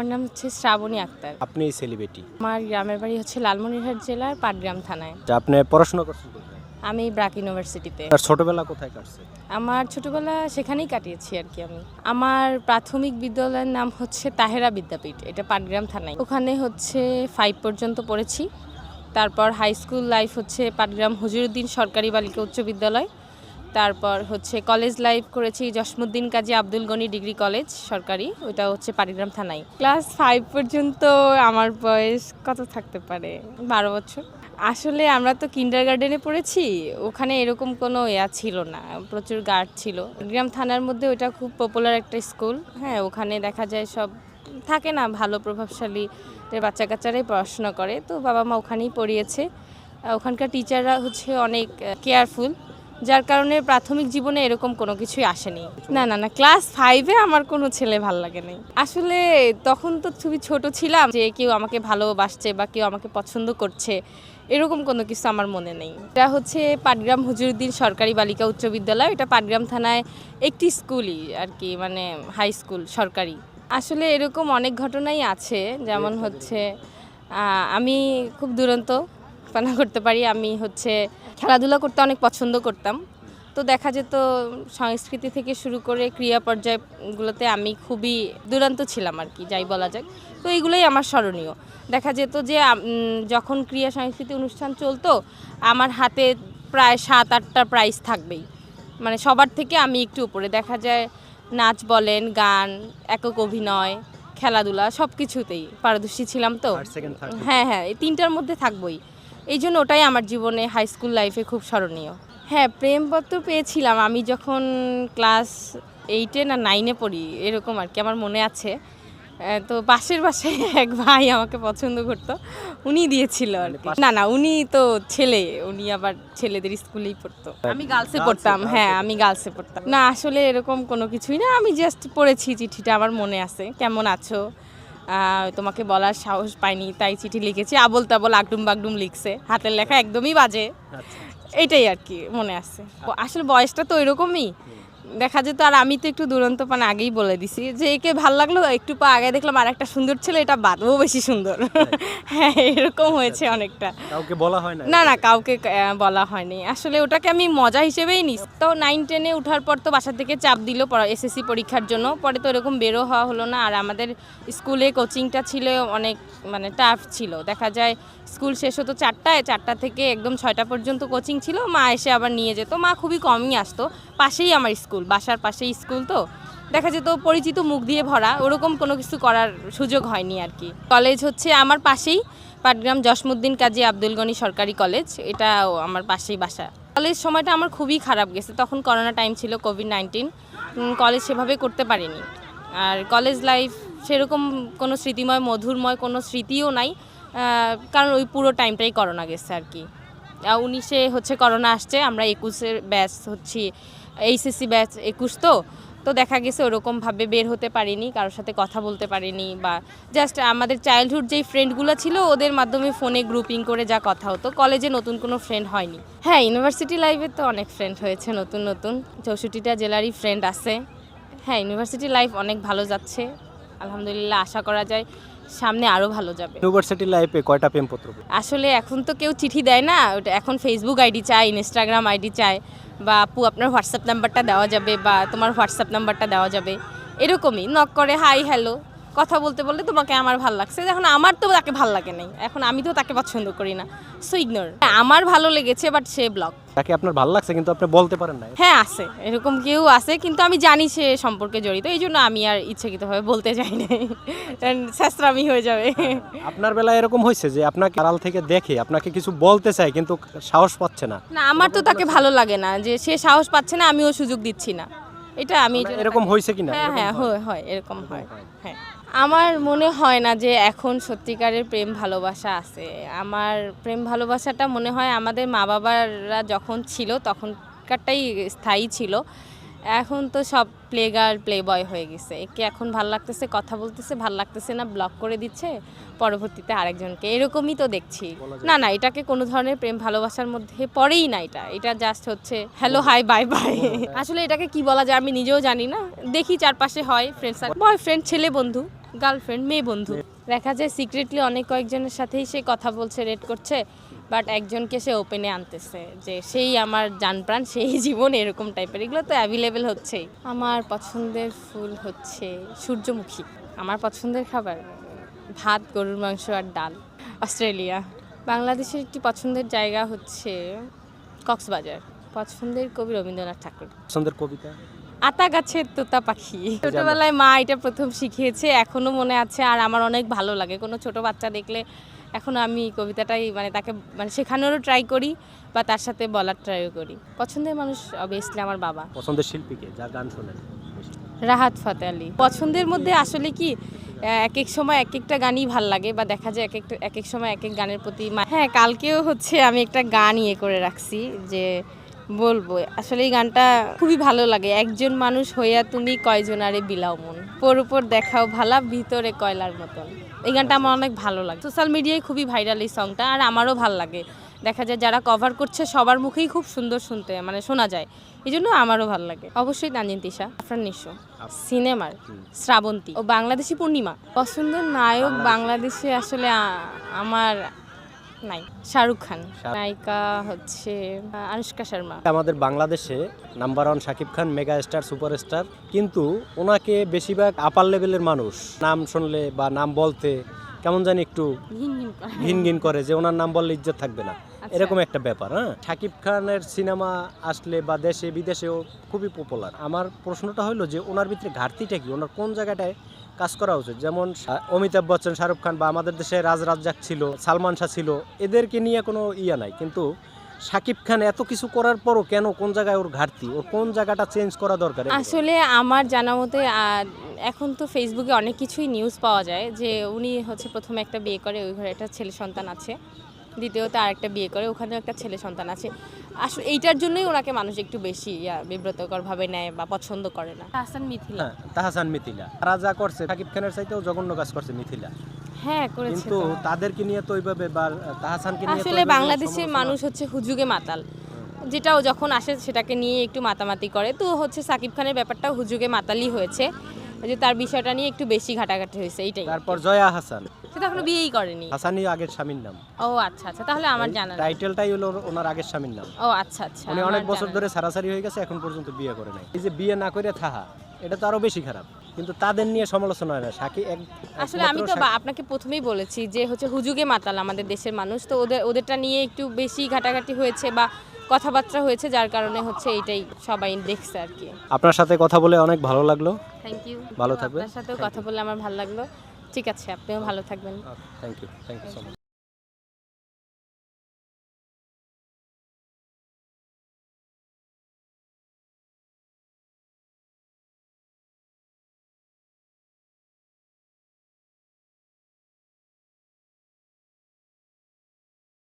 আমার নাম হচ্ছে শ্রাবণী আক্তার। আপনি সেলিব্রিটি আমার গ্রামের বাড়ি হচ্ছে লালমনিরহাট জেলার পাটগ্রাম থানায়। আপনি পড়াশোনা করছেন আমি ব্রাক ইউনিভার্সিটিতে। আপনার ছোটবেলা কোথায় কাটছে? আমার ছোটবেলা সেখানেই কাটিয়েছি আর কি আমি। আমার প্রাথমিক বিদ্যালয়ের নাম হচ্ছে তাহেরা বিদ্যাপীঠ এটা পাটগ্রাম থানায়। ওখানে হচ্ছে ফাইভ পর্যন্ত পড়েছি। তারপর হাই স্কুল লাইফ হচ্ছে পাটগ্রাম হুজুরুদ্দিন সরকারি বালিকা উচ্চ বিদ্যালয়। তারপর হচ্ছে কলেজ লাইফ করেছি জসমুদ্দিন কাজী আব্দুল গনি ডিগ্রি কলেজ সরকারি। ওটা হচ্ছে পাটগ্রাম থানায়। ক্লাস ফাইভ পর্যন্ত আমার বয়স কত থাকতে পারে? বারো বছর। আসলে আমরা তো কিন্ডার গার্ডেনে পড়েছি, ওখানে এরকম কোনো ইয়া ছিল না, প্রচুর গার্ড ছিল। গ্রাম থানার মধ্যে ওটা খুব পপুলার একটা স্কুল হ্যাঁ ওখানে দেখা যায় সব থাকে না, ভালো প্রভাবশালী বাচ্চা কাচ্চারাই পড়াশোনা করে। তো বাবা মা ওখানেই পড়িয়েছে। ওখানকার টিচাররা হচ্ছে অনেক কেয়ারফুল যার কারণে প্রাথমিক জীবনে এরকম কোনো কিছুই আসেনি। না না না ক্লাস ফাইভে আমার কোনো ছেলে ভালো লাগে নাই। আসলে তখন তো খুবই ছোট ছিলাম যে কেউ আমাকে ভালোবাসছে বা কেউ আমাকে পছন্দ করছে, এরকম কোনো কিছু আমার মনে নেই। এটা হচ্ছে পাটগ্রাম হুজুরুদ্দিন সরকারি বালিকা উচ্চ বিদ্যালয়। এটা পাটগ্রাম থানায় একটি স্কুলই আর কি মানে হাই স্কুল সরকারি। আসলে এরকম অনেক ঘটনাই আছে, যেমন হচ্ছে আমি খুব দুরন্ত পানা করতে পারি। আমি হচ্ছে খেলাধুলা করতে অনেক পছন্দ করতাম। তো দেখা যেত সংস্কৃতি থেকে শুরু করে ক্রিয়া পর্যায়গুলোতে আমি খুবই দুরান্ত ছিলাম আর কি যাই বলা যাক। তো এইগুলোই আমার স্মরণীয়। দেখা যেত যে যখন ক্রিয়া সংস্কৃতি অনুষ্ঠান চলতো আমার হাতে প্রায় সাত আটটা প্রাইজ থাকবেই। মানে সবার থেকে আমি একটু উপরে। দেখা যায় নাচ বলেন গান একক অভিনয় খেলাধুলা সব কিছুতেই পারদর্শী ছিলাম তো। হ্যাঁ হ্যাঁ এই তিনটার মধ্যে থাকবোই। এই জন্য ওটাই আমার জীবনে হাই স্কুল লাইফে খুব স্মরণীয়। হ্যাঁ প্রেমপত্র পেয়েছিলাম। আমি যখন ক্লাস এইটে না নাইনে পড়ি এরকম আর কি আমার মনে আছে। তো পাশের বাসায় এক ভাই আমাকে পছন্দ করতো। উনি দিয়েছিল আর কি। না না উনি তো ছেলে উনি আবার ছেলেদের স্কুলেই পড়তো। আমি গার্লসে পড়তাম হ্যাঁ আমি গার্লসে পড়তাম। না আসলে এরকম কোনো কিছুই না। আমি জাস্ট পড়েছি চিঠিটা আমার মনে আছে। কেমন আছো? তোমাকে বলার সাহস পাইনি তাই চিঠি লিখেছি। আবল তাবল আগডুম বাগডুম লিখছে। হাতের লেখা একদমই বাজে। এটাই আর কি মনে আছে। আসলে বয়সটা তো এরকমই দেখা যেত আর আমি তো একটু দুরন্ত পান আগেই বলে দিছি যে একে ভালো লাগল একটু পা আগে দেখলাম আর একটা সুন্দর ছিল এটা বাদও বেশি সুন্দর। হ্যাঁ এরকম হয়েছে অনেকটা। কাউকে বলা হয় না না না কাউকে বলা হয়নি। আসলে ওটাকে আমি মজা হিসেবেই নিস তো নাইন টেনে ওঠার পর তো বাসা থেকে চাপ দিল এসএসসি পরীক্ষার জন্য। পরে তো এরকম বেরো হওয়া হলো না। আর আমাদের স্কুলে কোচিংটা ছিল অনেক মানে টাফ ছিল। দেখা যায় স্কুল শেষ হতো চারটায় চারটা থেকে একদম ছয়টা পর্যন্ত কোচিং ছিল। মা এসে আবার নিয়ে যেত। মা খুবই কমই আসতো। পাশেই আমার স্কুল, বাসার পাশেই স্কুল তো। দেখা যেত পরিচিত মুখ দিয়ে ভরা, ওরকম কোনো কিছু করার সুযোগ হয়নি আর কি। কলেজ হচ্ছে আমার পাশেই, পাটগ্রাম জসমুদ্দিন কাজী আব্দুল গনি সরকারি কলেজ এটা আমার পাশেই বাসা। কলেজ সময়টা আমার খুবই খারাপ গেছে, তখন করোনা টাইম ছিল কোভিড নাইন্টিন কলেজ সেভাবে করতে পারিনি। আর কলেজ লাইফ সেরকম কোনো স্মৃতিময়, মধুরময় কোনো স্মৃতিও নাই কারণ ওই পুরো টাইমটাই করোনা গেছে আর কি। উনিশে হচ্ছে করোনা আসছে, আমরা একুশের ব্যাচ হচ্ছি এইচএসসি ব্যাচ একুশ তো তো দেখা গেছে ওরকমভাবে বের হতে পারিনি, কারোর সাথে কথা বলতে পারিনি বা জাস্ট আমাদের চাইল্ডহুড যেই ফ্রেন্ডগুলো ছিল, ওদের মাধ্যমে ফোনে গ্রুপিং করে যা কথা হতো। কলেজে নতুন কোনো ফ্রেন্ড হয়নি। হ্যাঁ ইউনিভার্সিটি লাইফে তো অনেক ফ্রেন্ড হয়েছে নতুন নতুন। চৌষট্টিটা জেলারই ফ্রেন্ড আছে। হ্যাঁ ইউনিভার্সিটি লাইফ অনেক ভালো যাচ্ছে। আলহামদুলিল্লাহ, আশা করা যায়। সামনে আরও ভালো যাবে। ইউনিভার্সিটি লাইফে কয়টা প্রেমপত্র? পত্র আসলে এখন তো কেউ চিঠি দেয় না ওটা এখন ফেসবুক আইডি চায় ইনস্টাগ্রাম আইডি চায় বা আপু আপনার হোয়াটসঅ্যাপ নাম্বারটা দেওয়া যাবে বা তোমার হোয়াটসঅ্যাপ নাম্বারটা দেওয়া যাবে। এরকমই নক করে হাই হ্যালো কথা বলতে বললে তোমাকে আমার ভালো লাগছে। এখন আমার তো তাকে ভালো লাগে নাই। এখন আমি তো তাকে পছন্দ করি না। সো ইগনোর আমার ভালো লেগেছে বাট সে ব্লক তাকে আপনার ভালো লাগছে কিন্তু আপনি বলতে পারেন না হ্যাঁ আছে। এরকম কেউ আছে কিন্তু আমি জানি সে সম্পর্কে জড়িত। এই জন্য আমি আর ইচ্ছাকৃতভাবে বলতে চাই না শেষরামি হয়ে যাবে। আপনার বেলায় এরকম হয়েছে যে আপনাকে আড়াল থেকে দেখে আপনাকে কিছু বলতে চায় কিন্তু সাহস পাচ্ছে না। না আমার তো তাকে ভালো লাগে না যে সে সাহস পাচ্ছে না আমিও সুযোগ দিচ্ছি না। এটা আমি এরকম হয়েছে কিনা? হ্যাঁ হ্যাঁ হয়? হয় হয়। এরকম হয়। হ্যাঁ। আমার মনে হয় না যে এখন সত্যিকারের প্রেম ভালোবাসা আছে। আমার প্রেম ভালোবাসাটা মনে হয় আমাদের মা বাবারা যখন ছিল তখনকারটাই স্থায়ী ছিল। এখন তো সব প্লে গার্ল প্লে বয় হয়ে গেছে। একে এখন ভালো লাগতেছে কথা বলতেছে ভালো লাগতেছে না ব্লক করে দিচ্ছে পরবর্তীতে আরেকজনকে। এরকমই তো দেখছি। না না এটাকে কোনো ধরনের প্রেম ভালোবাসার মধ্যে পড়েই না এটা। এটা জাস্ট হচ্ছে হ্যালো হাই বাই বাই আসলে এটাকে কি বলা যায় আমি নিজেও জানি না। দেখি চারপাশে হয় ফ্রেন্ড বয় ফ্রেন্ড ছেলে বন্ধু। গার্লফ্রেন্ড মেয়ে বন্ধু। দেখা যায় সিক্রেটলি অনেক কয়েকজনের সাথেই সে কথা বলছে রেড করছে বাট একজনকে সে ওপেনে আনতেছে যে সেই আমার জান প্রাণ সেই জীবন এরকম টাইপের এগুলো তো অ্যাভেলেবেল হচ্ছেই। আমার পছন্দের ফুল হচ্ছে সূর্যমুখী। আমার পছন্দের খাবার ভাত গরুর মাংস আর ডাল। অস্ট্রেলিয়া। বাংলাদেশের একটি পছন্দের জায়গা হচ্ছে কক্সবাজার। পছন্দের কবি রবীন্দ্রনাথ ঠাকুর। পছন্দের কবিতা? আতা গাছের তোতা পাখি। ছোটবেলায় মা এটা প্রথম শিখিয়েছে এখনও মনে আছে আর আমার অনেক ভালো লাগে। কোনো ছোট বাচ্চা দেখলে এখনও আমি কবিতাটাই মানে তাকে মানে শেখানোরও ট্রাই করি বা তার সাথে বলার ট্রাইও করি। পছন্দের মানুষ অবভিয়াসলি আমার বাবা। পছন্দের শিল্পীকে যার গান শোনেন। রাহাত ফাতে আলী। পছন্দের মধ্যে আসলে কি এক এক সময় এক একটা গানই ভালো লাগে বা দেখা যায় এক একটা এক এক সময় এক এক গানের প্রতি হ্যাঁ কালকেও হচ্ছে আমি একটা গান ইয়ে করে রাখছি যে বলব। আসলে এই গানটা খুবই ভালো লাগে। একজন মানুষ হইয়া তুমি কয়জনারে বিলাও মন? পর উপর দেখাও ভালা ভিতরে কয়লার মতন। এই গানটা আমার অনেক ভালো লাগে। সোশ্যাল মিডিয়ায় খুবই ভাইরাল এই সংটা আর আমারও ভালো লাগে। দেখা যায় যারা কভার করছে সবার মুখেই খুব সুন্দর শুনতে মানে শোনা যায়। এই জন্য আমারও ভালো লাগে। অবশ্যই তানজিন তিশা আফরান নিশো সিনেমার শ্রাবন্তী। ও বাংলাদেশি পূর্ণিমা। পছন্দের নায়ক বাংলাদেশে। আসলে আমার নাই শাহরুখ খান নায়িকা হচ্ছে আনুষ্কা শর্মা আমাদের বাংলাদেশে number one Shakib Khan mega star superstar কিন্তু ওনাকে বেশিরভাগ আপার লেভেলের মানুষ নাম শুনলে বা নাম বলতে কেমন জানি একটু ঘিন ঘিন করে। যে ওনার নাম বললে ইজ্জত থাকবে না। এরকম একটা ব্যাপার হ্যাঁ? শাকিব খানের সিনেমা আসলে বা দেশে বিদেশেও খুবই পপুলার আমার প্রশ্নটা হলো যে ওনার ভিতরে ঘাটতিটা কি? ওনার কোন জায়গাটায় কাজ করা উচিত? যেমন অমিতাভ বচ্চন শাহরুখ খান বা আমাদের দেশে রাজ রাজ্জাক ছিল সালমান শাহ ছিল এদেরকে নিয়ে কোনো ইয়া নাই। কিন্তু শাকিব খান এত কিছু করার পরও কেন কোন জায়গায় ওর ঘাটতি? ওর কোন জায়গাটা চেঞ্জ করা দরকার? আসলে আমার জানা মতে এখন তো ফেসবুকে অনেক কিছুই নিউজ পাওয়া যায় যে উনি হচ্ছে প্রথমে একটা বিয়ে করে ওই ঘরে একটা ছেলে সন্তান আছে। দ্বিতীয়ত আরেকটা বিয়ে করে ওখানেও একটা ছেলে সন্তান আছে। আসলে এইটার জন্যই ওনাকে মানুষ একটু বেশি ইয়া, বিব্রতকর ভাবে নেয় বা পছন্দ করে না। হাসান মিথিলা। হ্যাঁ তাহাসান মিথিলা। তারা যা করছে শাকিব খানের চাইতেও জঘন্য কাজ করছে মিথিলা। হ্যাঁ করেছে কিন্তু তাদেরকে নিয়ে তো ওইভাবে বা তাহাসানকে নিয়ে আসলে বাংলাদেশের মানুষ হচ্ছে হুজুগে মাতাল। যেটাও যখন আসে সেটাকে নিয়ে একটু মাতামাতি করে। তো হচ্ছে সাকিব খানের ব্যাপারটা হুজুগে মাতালই হয়েছে। যে তার বিষয়টা নিয়ে একটু বেশি ঘাটাঘাটি হয়েছে এইটাই। তারপর জয়া হাসান। সে তো এখনও বিয়েই করেনি? হাসানই আগের স্বামীর নাম। ও আচ্ছা আচ্ছা তাহলে আমার জানা নেই। টাইটেলটাই হলো ওনার আগের স্বামীর নাম। ও আচ্ছা আচ্ছা উনি আমার অনেক বছর ধরে সারাসারি হয়ে গেছে এখন পর্যন্ত বিয়ে করে নাই। এই যে বিয়ে না করে থাহা এটা তো আরও বেশি খারাপ। কিন্তু তাদের নিয়ে সমালোচনা হয় না। সাকি এক আসলে আমি তো আপনাকে প্রথমেই বলেছি যে হচ্ছে হুজুগে মাতাল আমাদের দেশের মানুষ তো ওদের ওদেরটা নিয়ে একটু বেশি ঘাটাঘাটি হয়েছে বা কথাবার্তা হয়েছে যার কারণে হচ্ছে এইটাই সবাই দেখছে আর কি। আপনার সাথে কথা বলে অনেক ভালো লাগল। থ্যাংক ইউ ভালো থাকবেন। আপনার সাথেও কথা বলে আমার ভালো লাগল। ঠিক আছে আপনিও ভালো থাকবেন। Thank you thank you so much